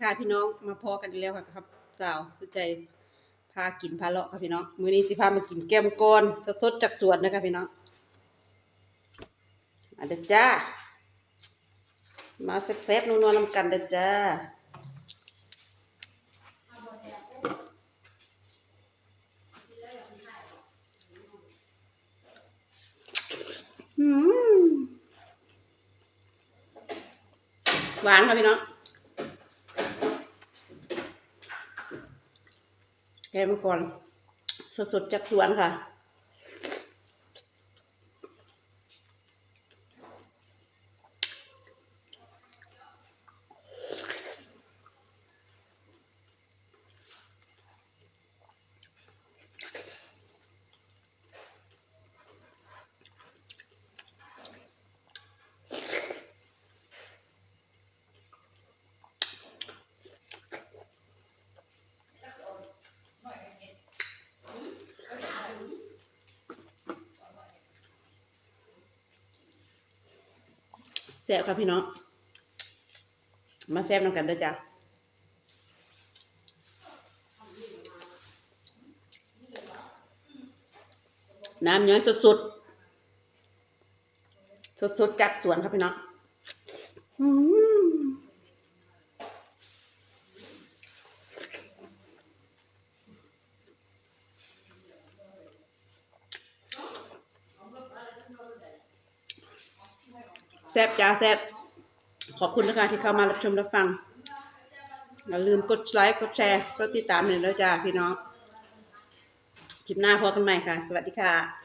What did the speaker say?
ค่ะพี่น้องมาพอกันอีกแล้วค่ะครับสาวสุดใจพากินพาเลาะค่ะพี่น้องมื้อนี้สิพามากินแก้มก้อนสดๆจากสวนนะคะพี่น้องมาเด้อจ้า มาแซ่บๆนัวๆนำกันเด้อจ้าหวานค่ะพี่น้อง แกมาก่อนสดๆจากสวนค่ะ แซ่บครับพี่น้อง มาแซ่บน้ำกันด้อจ้ะน้ำย้อยสดๆสดๆจากสวนครับพี่น้องอืม แซ่บจ้าแซ่บขอบคุณนะคะที่เข้ามารับชมรับฟัง อย่าลืมกดไลค์กดแชร์กดติดตามเน่ยแล้วจ้าพี่น้องคลิปหน้าพบกันใหม่ค่ะ สวัสดีค่ะ